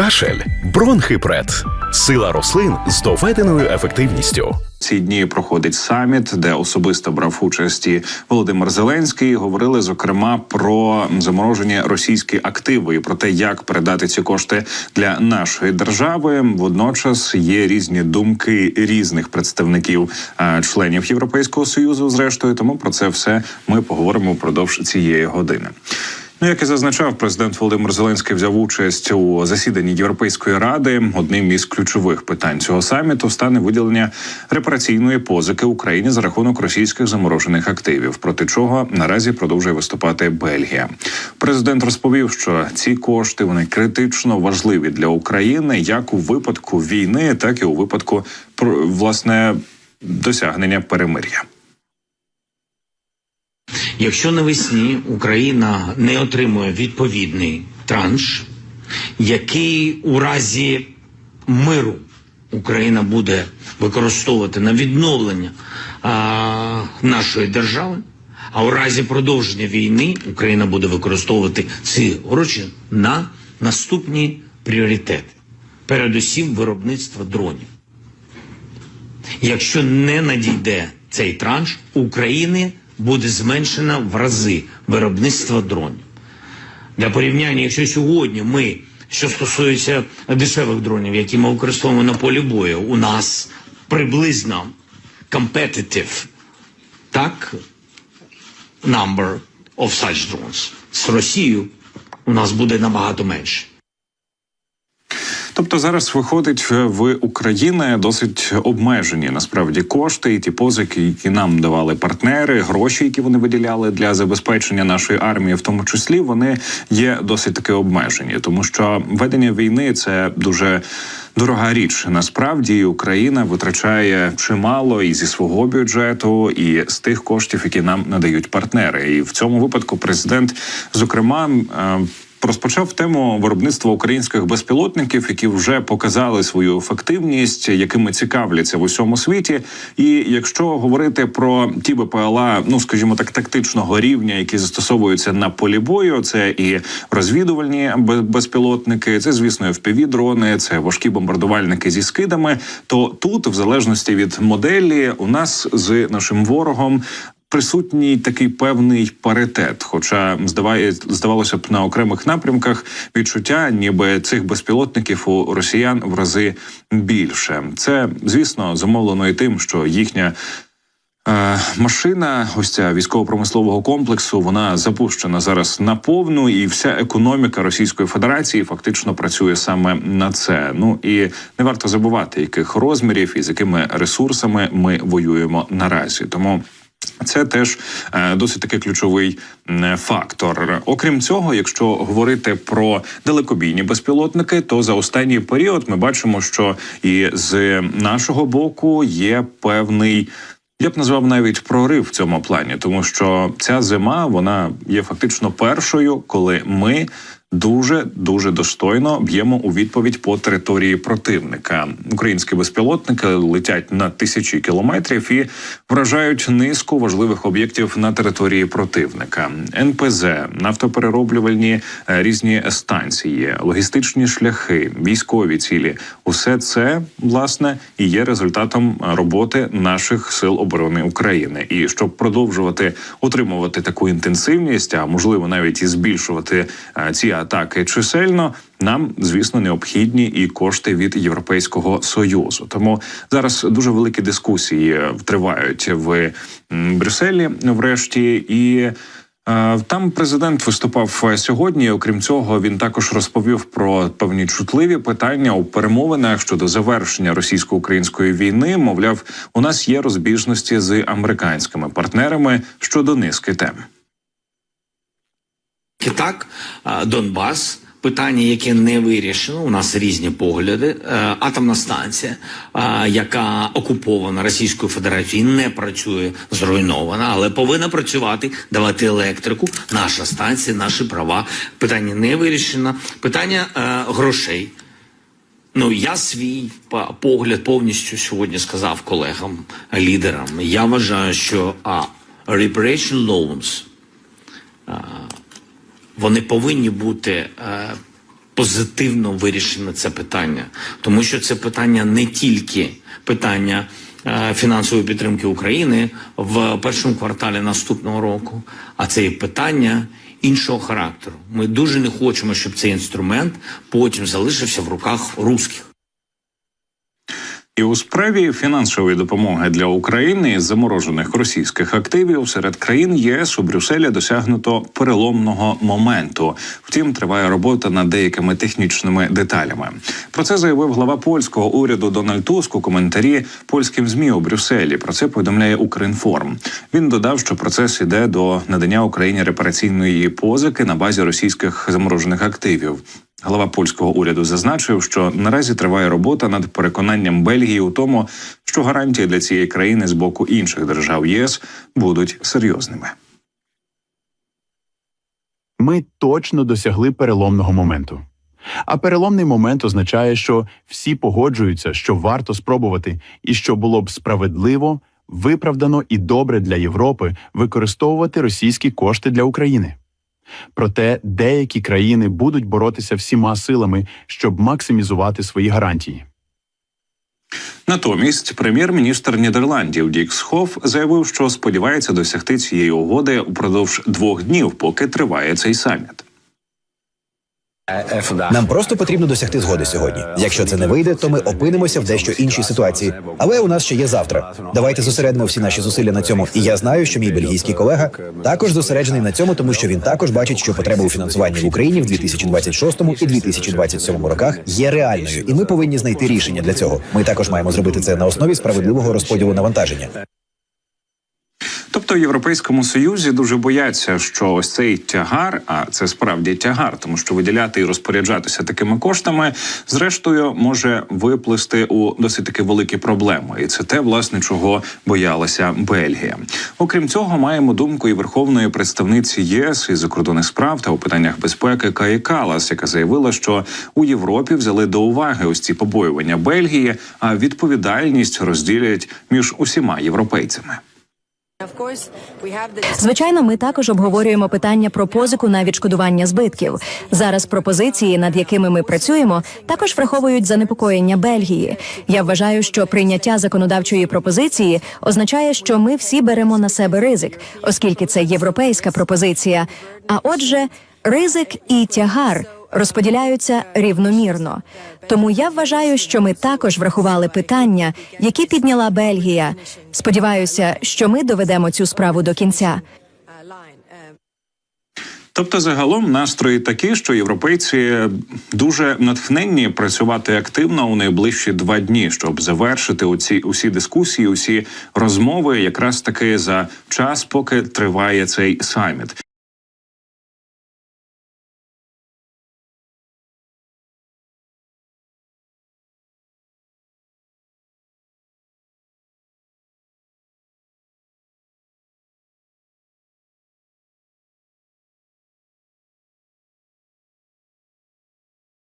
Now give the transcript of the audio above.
Кашель, бронхипред, сила рослин з доведеною ефективністю. Ці дні проходить саміт, де особисто брав участь і Володимир Зеленський. Говорили зокрема про заморожені російські активи і про те, як передати ці кошти для нашої держави. Водночас є різні думки різних представників членів Європейського союзу. Зрештою, тому про це все ми поговоримо впродовж цієї години. Ну, як і зазначав, президент Володимир Зеленський взяв участь у засіданні Європейської ради. Одним із ключових питань цього саміту стане виділення репараційної позики Україні за рахунок російських заморожених активів, проти чого наразі продовжує виступати Бельгія. Президент розповів, що ці кошти вони критично важливі для України як у випадку війни, так і у випадку власне досягнення перемир'я. Якщо навесні Україна не отримує відповідний транш, який у разі миру Україна буде використовувати на відновлення а, нашої держави, а у разі продовження війни Україна буде використовувати ці гроші на наступні пріоритети, передусім виробництво дронів. Якщо не надійде цей транш, України буде зменшено в рази виробництво дронів. Для порівняння, якщо сьогодні ми, що стосується дешевих дронів, які ми використовуємо на полі бою, у нас приблизно competitive, так, number of such drones. З Росією у нас буде набагато менше. Тобто зараз виходить е, в Україні досить обмежені насправді кошти і ті позики, які нам давали партнери, гроші, які вони виділяли для забезпечення нашої армії, в тому числі вони є досить таки обмежені, тому що ведення війни це дуже. Дорога річ насправді Україна витрачає чимало і зі свого бюджету, і з тих коштів, які нам надають партнери. І в цьому випадку президент, зокрема, е, Розпочав тему виробництва українських безпілотників, які вже показали свою ефективність, якими цікавляться в усьому світі. І якщо говорити про ті БПЛА, ну скажімо так, тактичного рівня, які застосовуються на полі бою, це і розвідувальні безпілотники, це звісно fpv дрони, це важкі бомбардувальники зі скидами. То тут, в залежності від моделі, у нас з нашим ворогом присутній такий певний паритет. Хоча здаває, здавалося б, на окремих напрямках відчуття, ніби цих безпілотників у росіян в рази більше. Це звісно зумовлено і тим, що їхня. Е, Машина, ось ця військово-промислового комплексу, вона запущена зараз на повну, і вся економіка Російської Федерації фактично працює саме на це. Ну і не варто забувати, яких розмірів і з якими ресурсами ми воюємо наразі. Тому це теж е, досить таки ключовий фактор. Окрім цього, якщо говорити про далекобійні безпілотники, то за останній період ми бачимо, що і з нашого боку є певний. Я б назвав навіть прорив в цьому плані, тому що ця зима вона є фактично першою, коли ми дуже дуже достойно б'ємо у відповідь по території противника. Українські безпілотники летять на тисячі кілометрів і вражають низку важливих об'єктів на території противника: НПЗ, нафтоперероблювальні е, різні станції, логістичні шляхи, військові цілі. Усе це власне і є результатом роботи наших сил оборони України. І щоб продовжувати отримувати таку інтенсивність, а можливо навіть і збільшувати е, ці атаки чисельно. Нам, звісно, необхідні і кошти від Європейського союзу. Тому зараз дуже великі дискусії е, тривають в Брюсселі, врешті, і е, там президент виступав е, сьогодні. Окрім цього, він також розповів про певні чутливі питання у перемовинах щодо завершення російсько-української війни. Мовляв, у нас є розбіжності з американськими партнерами щодо низки тем. І так, Донбас. Питання, яке не вирішено, у нас різні погляди. Е, Атомна станція, яка окупована Російською Федерацією, не працює, зруйнована, але повинна працювати, давати електрику. Наша станція, наші права. Питання не вирішено. Питання е, грошей. Ну, я свій погляд повністю сьогодні сказав колегам, лідерам. Я вважаю, що а, reparation loans вони повинні бути е, позитивно вирішено це питання, тому що це питання не тільки питання е, фінансової підтримки України в першому кварталі наступного року, а це і питання іншого характеру. Ми дуже не хочемо, щоб цей інструмент потім залишився в руках русських. І у справі фінансової допомоги для України заморожених російських активів серед країн ЄС у Брюсселі досягнуто переломного моменту. Втім, триває робота над деякими технічними деталями. Про це заявив глава польського уряду Дональд Туск у коментарі польським змі у Брюсселі. Про це повідомляє Укрінформ. Він додав, що процес іде до надання Україні репараційної позики на базі російських заморожених активів. Глава польського уряду зазначив, що наразі триває робота над переконанням Бельгії у тому, що гарантії для цієї країни з боку інших держав ЄС будуть серйозними. Ми точно досягли переломного моменту. А переломний момент означає, що всі погоджуються, що варто спробувати, і що було б справедливо, виправдано і добре для Європи використовувати російські кошти для України. Проте деякі країни будуть боротися всіма силами, щоб максимізувати свої гарантії. Натомість прем'єр-міністр Нідерландів Дік Схоф заявив, що сподівається досягти цієї угоди упродовж двох днів, поки триває цей саміт. Нам просто потрібно досягти згоди сьогодні. Якщо це не вийде, то ми опинимося в дещо іншій ситуації. Але у нас ще є завтра. Давайте зосередимо всі наші зусилля на цьому. І я знаю, що мій бельгійський колега також зосереджений на цьому, тому що він також бачить, що потреба у фінансуванні в Україні в 2026 і 2027 роках є реальною, і ми повинні знайти рішення для цього. Ми також маємо зробити це на основі справедливого розподілу навантаження. Тобто в Європейському Союзі дуже бояться, що ось цей тягар, а це справді тягар, тому що виділяти і розпоряджатися такими коштами, зрештою, може виплисти у досить таки великі проблеми, і це те, власне, чого боялася Бельгія. Окрім цього, маємо думку і верховної представниці ЄС із закордонних справ та у питаннях безпеки Каї Калас, яка заявила, що у Європі взяли до уваги ось ці побоювання Бельгії, а відповідальність розділять між усіма європейцями. Звичайно, ми також обговорюємо питання про позику на відшкодування збитків. Зараз пропозиції, над якими ми працюємо, також враховують занепокоєння Бельгії. Я вважаю, що прийняття законодавчої пропозиції означає, що ми всі беремо на себе ризик, оскільки це європейська пропозиція. А отже, ризик і тягар розподіляються рівномірно. Тому я вважаю, що ми також врахували питання, які підняла Бельгія. Сподіваюся, що ми доведемо цю справу до кінця. Тобто, загалом настрої такі, що європейці дуже натхненні працювати активно у найближчі два дні, щоб завершити оці усі дискусії, усі розмови, якраз таки за час, поки триває цей саміт.